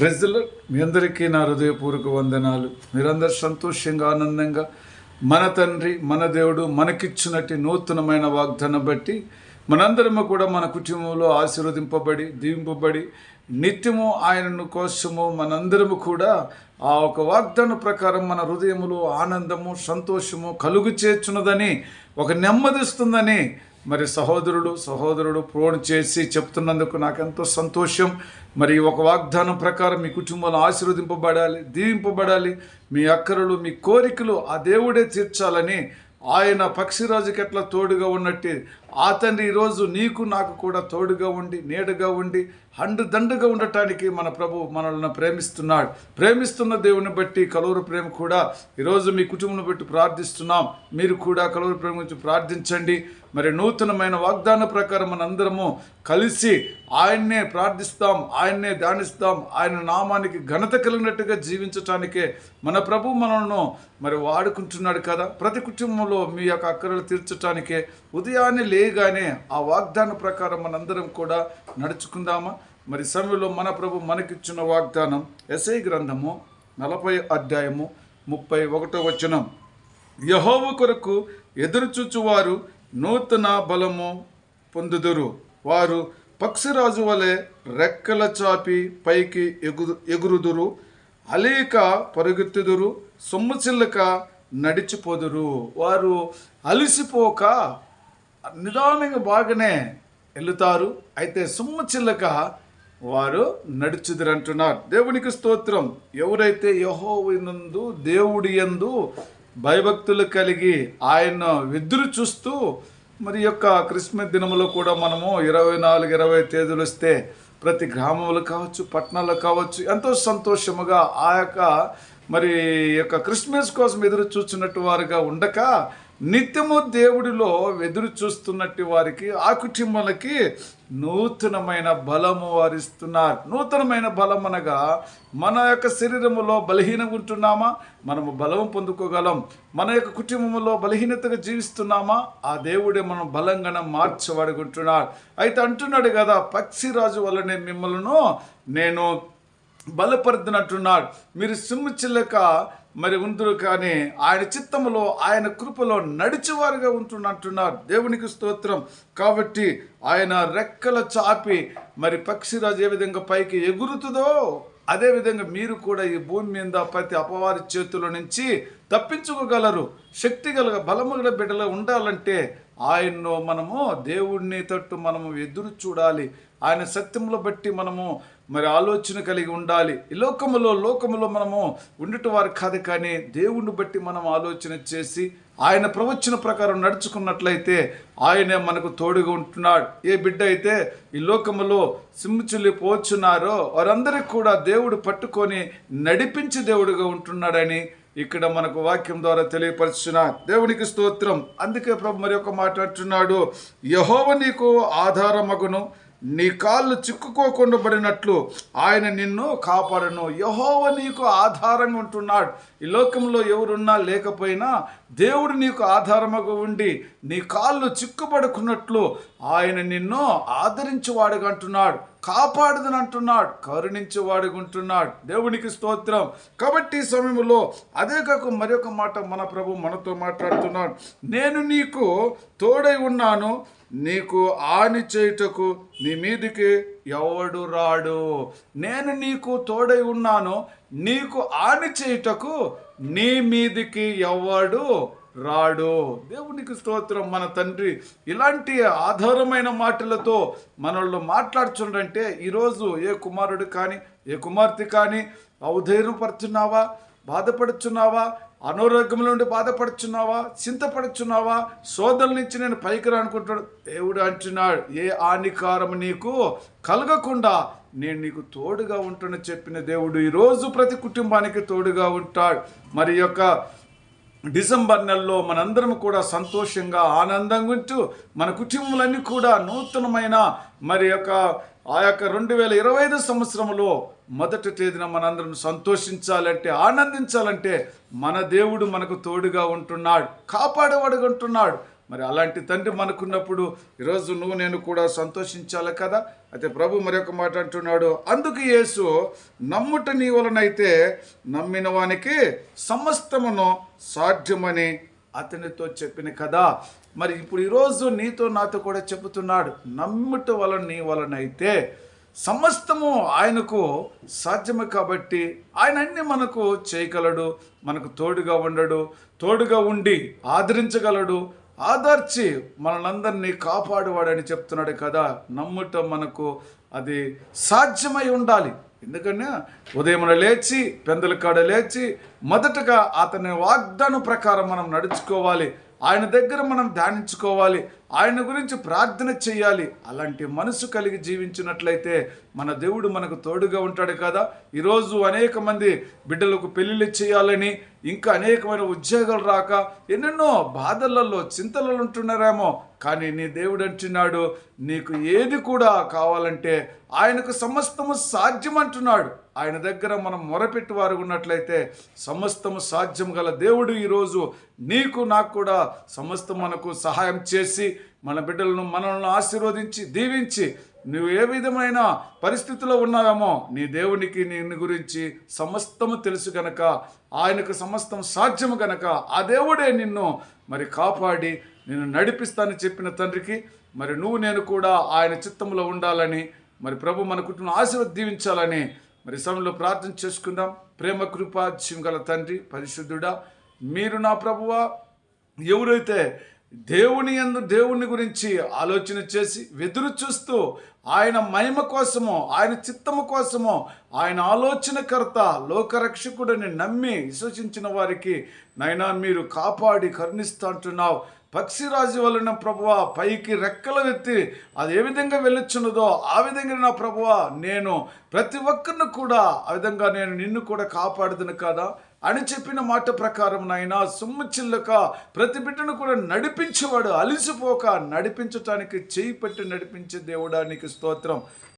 ప్రజలు. మీ అందరికీ నా హృదయపూర్వక వందనాలు. మీరందరూ సంతోషంగా ఆనందంగా మన తండ్రి మన దేవుడు మనకిచ్చినట్టు నూతనమైన వాగ్దానం బట్టి మనందరము కూడా మన కుటుంబంలో ఆశీర్వదింపబడి దీవింపబడి నిత్యము ఆయనను కోసము మనందరము కూడా ఆ ఒక వాగ్దాన ప్రకారం మన హృదయములో ఆనందము సంతోషము కలుగు చేర్చున్నదని ఒక నెమ్మదిస్తుందని మరి సహోదరుడు సహోదరుడు ఫోన్ చేసి చెప్తున్నందుకు నాకెంతో సంతోషం. మరి ఒక వాగ్దానం ప్రకారం మీ కుటుంబంలో ఆశీర్వదింపబడాలి దీవింపబడాలి. మీ అక్కరలు మీ కోరికలు ఆ దేవుడే తీర్చాలని ఆయన పక్షిరాజుకి ఎట్లా తోడుగా ఉన్నట్టే ఆ తండ్రి ఈరోజు నీకు నాకు కూడా తోడుగా ఉండి నీడగా ఉండి హండు దండుగా ఉండటానికి మన ప్రభు మనల్ని ప్రేమిస్తున్నాడు. ప్రేమిస్తున్న దేవుని బట్టి కలవరు ప్రేమ కూడా ఈరోజు మీ కుటుంబం బట్టి ప్రార్థిస్తున్నాం. మీరు కూడా కలవరు ప్రేమ గురించి ప్రార్థించండి. మరి నూతనమైన వాగ్దాన ప్రకారం మనందరము కలిసి ఆయన్నే ప్రార్థిస్తాం ఆయన్నే ధ్యానిస్తాం ఆయన నామానికి ఘనత కలిగినట్టుగా జీవించటానికే మన ప్రభు మనల్ని మరి వాడుకుంటున్నాడు కదా. ప్రతి కుటుంబంలో మీ యొక్క అక్కరలు తీర్చటానికే ఉదయాన్నే చేయగానే ఆ వాగ్దాన ప్రకారం మనందరం కూడా నడుచుకుందామా? మరి సమయంలో మన ప్రభు మనకిచ్చిన వాగ్దానం ఎస్ఐ గ్రంథము నలభై అధ్యాయము ముప్పై ఒకటో వచనం. యహోవ కొరకు ఎదురుచూచువారు నూతన బలము పొందుదురు. వారు పక్షిరాజు వలె రెక్కల చాపి పైకి ఎగురు ఎగురుదురు. అలీక పరుగెత్తుదురు. సొమ్ముచిల్లక నడిచిపోదురు. వారు అలిసిపోక నిదానంగా బాగానే వెళుతారు అయితే సొమ్ము చిల్లక వారు నడుచుదురు అంటున్నారు దేవునికి స్తోత్రం. ఎవరైతే యహోవినందు దేవుడి యందు భయభక్తులు కలిగి ఆయన ఎదురు చూస్తూ మరి యొక్క క్రిస్మస్ దినములో కూడా మనము ఇరవై నాలుగు ఇరవై తేదీలు వస్తే ప్రతి గ్రామంలో కావచ్చు పట్టణాల్లో కావచ్చు ఎంతో సంతోషముగా ఆ యొక్క మరి యొక్క క్రిస్మస్ కోసం ఎదురు చూస్తున్నట్టు వారుగా ఉండక నిత్యము దేవుడిలో ఎదురు చూస్తున్నట్టు వారికి ఆ కుటుంబాలకి నూతనమైన బలము వారిస్తున్నారు. నూతనమైన బలం అనగా మన యొక్క శరీరములో బలహీనంగా ఉంటున్నామా? మనము బలం పొందుకోగలం. మన యొక్క కుటుంబంలో బలహీనతగా జీవిస్తున్నామా? ఆ దేవుడే మనం బలంగా మార్చబడుకుంటున్నాడు. అయితే అంటున్నాడు కదా పక్షిరాజు వల్లనే మిమ్మల్ని నేను బలపరుతున్నట్టున్నాడు మీరు సిమ్ము చిల్లక మరి ఉందరు కానీ ఆయన చిత్తములో ఆయన కృపలో నడిచేవారుగా ఉంటున్నట్టున్నారు దేవునికి స్తోత్రం. కాబట్టి ఆయన రెక్కల చాపి మరి పక్షిరాజు ఏ విధంగా పైకి ఎగురుతుందో అదేవిధంగా మీరు కూడా ఈ భూమి మీద ప్రతి అపవారి చేతుల నుంచి తప్పించుకోగలరు. శక్తి గల బలము గల బిడ్డలు ఉండాలంటే ఆయన్ను మనము దేవుడిని తట్టు మనము ఎదురు చూడాలి. ఆయన సత్యములు బట్టి మనము మరి ఆలోచన కలిగి ఉండాలి. ఈ లోకములో లోకములో మనము ఉండటం వారు కాదు కానీ దేవుణ్ణి బట్టి మనం ఆలోచన చేసి ఆయన ప్రవచన ప్రకారం నడుచుకున్నట్లయితే ఆయనే మనకు తోడుగా ఉంటున్నాడు. ఏ బిడ్డ అయితే ఈ లోకములో సిమ్ముచుల్లి పోచున్నారో వారందరికీ కూడా దేవుడు పట్టుకొని నడిపించి దేవుడుగా ఉంటున్నాడని ఇక్కడ మనకు వాక్యం ద్వారా తెలియపరుచున్న దేవునికి స్తోత్రం. అందుకే ప్రభు మరి ఒక మాట అంటున్నాడు. యహోవ నీకు ఆధారమగును నీ కాళ్ళు చిక్కుకోకుండా పడినట్లు ఆయన నిన్ను కాపాడను. యహోవ నీకు ఆధారంగా ఉంటున్నాడు. ఈ లోకంలో ఎవరున్నా లేకపోయినా దేవుడు నీకు ఆధారముగా ఉండి నీ కాళ్ళు చిక్కుపడుకున్నట్లు ఆయన నిన్ను ఆదరించేవాడుగా అంటున్నాడు. కాపాడుదని అంటున్నాడు కరుణించేవాడుగా ఉంటున్నాడు. దేవునికి స్తోత్రం. కాబట్టి ఈ సమయంలో అదే కాక మరొక మాట మన ప్రభు మనతో మాట్లాడుతున్నాడు. నేను నీకు తోడై ఉన్నాను నీకు ఆని చేయుటకు నీ మీదికి ఎవడు రాడు. నేను నీకు తోడై ఉన్నాను నీకు ఆని చేయుటకు నీ మీదికి ఎవడు రాడు. దేవునికి స్తోత్రం మన తండ్రి. ఇలాంటి ఆధారమైన మాటలతో మనల్ని మాట్లాడుచుండంటే ఈరోజు ఏ కుమారుడు కానీ ఏ కుమార్తె కానీ ఔధైర్యపరుచున్నావా బాధపడుచున్నావా? అనారోగ్యం నుండి బాధపడుచున్నావా? చింతపడుచున్నావా? సోదరుల నుంచి నేను పైకి రానుకుంటున్నాడు దేవుడు అంటున్నాడు ఏ హానికారం నీకు కలగకుండా నేను నీకు తోడుగా ఉంటానని చెప్పిన దేవుడు ఈరోజు ప్రతి కుటుంబానికి తోడుగా ఉంటాడు. మరి యొక్క డిసెంబర్ నెలలో మనందరం కూడా సంతోషంగా ఆనందంగా ఉంటూ మన కుటుంబాలన్నీ కూడా నూతనమైన మరి యొక్క ఆ యొక్క రెండు వేల ఇరవై ఐదు సంవత్సరంలో మొదటి తేదీన మనందరం సంతోషించాలంటే ఆనందించాలంటే మన దేవుడు మనకు తోడుగా ఉంటున్నాడు కాపాడేవాడుగా ఉంటున్నాడు. మరి అలాంటి తండ్రి మనకున్నప్పుడు ఈరోజు నువ్వు నేను కూడా సంతోషించాలి కదా? అయితే ప్రభు మరొక మాట అంటున్నాడు అందుకు యేసు నమ్ముట నీ వలనైతే నమ్మిన వానికి సమస్తమును సాధ్యమని అతనితో చెప్పిన కదా. మరి ఇప్పుడు ఈరోజు నీతో నాతో కూడా చెబుతున్నాడు నమ్ముట వలన నీ వలనైతే సమస్తము ఆయనకు సాధ్యమే కాబట్టి ఆయన అన్ని మనకు చేయగలడు మనకు తోడుగా ఉండడు తోడుగా ఉండి ఆదరించగలడు ఆదర్చి మనలందరినీ కాపాడువాడని చెప్తున్నాడు కదా నమ్ముట మనకు అది సాధ్యమై ఉండాలి. ఎందుకంటే ఉదయం లేచి పెందల కాడ లేచి మొదటగా అతని వాగ్దానం ప్రకారం మనం నడుచుకోవాలి. ఆయన దగ్గర మనం ధ్యానించుకోవాలి. ఆయన గురించి ప్రార్థన చేయాలి. అలాంటి మనసు కలిగి జీవించినట్లయితే మన దేవుడు మనకు తోడుగా ఉంటాడు కదా. ఈరోజు అనేక మంది బిడ్డలకు పెళ్ళిళ్ళు చేయాలని ఇంకా అనేకమైన ఉద్యోగాలు రాక ఎన్నెన్నో బాధలలో చింతలలో ఉంటున్నారేమో. కానీ నీ దేవుడు అంటున్నాడు నీకు ఏది కూడా కావాలంటే ఆయనకు సమస్తము సాధ్యం అంటున్నాడు. ఆయన దగ్గర మనం మొరపెట్టి వారు ఉన్నట్లయితే సమస్తము సాధ్యం గల దేవుడు ఈరోజు నీకు నాకు కూడా సమస్తం మనకు సహాయం చేసి మన బిడ్డలను మనల్ని ఆశీర్వదించి దీవించి నువ్వు ఏ విధమైన పరిస్థితిలో ఉన్నావేమో నీ దేవునికి నిన్ను గురించి సమస్తము తెలుసు గనక ఆయనకు సమస్తం సాధ్యము గనక ఆ దేవుడే నిన్ను మరి కాపాడి నిన్ను నడిపిస్తానని చెప్పిన తండ్రికి మరి నువ్వు నేను కూడా ఆయన చిత్తంలో ఉండాలని మరి ప్రభు మన కుటుంబం ఆశీర్వదీవించాలని మరి సమయంలో ప్రార్థన చేసుకుందాం. ప్రేమ కృప గల తండ్రి పరిశుద్ధుడా మీరు నా ప్రభువా ఎవరైతే దేవుని యందు దేవుని గురించి ఆలోచన చేసి వెదురు చూస్తూ ఆయన మహిమ కోసమో ఆయన చిత్తము కోసమో ఆయన ఆలోచనకర్త లోకరక్షకుడిని నమ్మి విశ్వసించిన వారికి నైనా మీరు కాపాడి కరుణిస్తూ అంటున్నావు. పక్షిరాజు వలన ప్రభువ పైకి రెక్కలు ఎత్తి అది ఏ విధంగా వెళ్ళొచ్చున్నదో ఆ విధంగా నా ప్రభువ నేను ప్రతి ఒక్కరిని కూడా ఆ విధంగా నేను నిన్ను కూడా కాపాడుదును కదా? అని చెప్పిన మాట ప్రకారం నాయన సొమ్ము చిల్లక ప్రతి బిడ్డను కూడా నడిపించేవాడు అలిసిపోక నడిపించటానికి చేయి పెట్టి నడిపించే దేవుడానికి స్తోత్రం.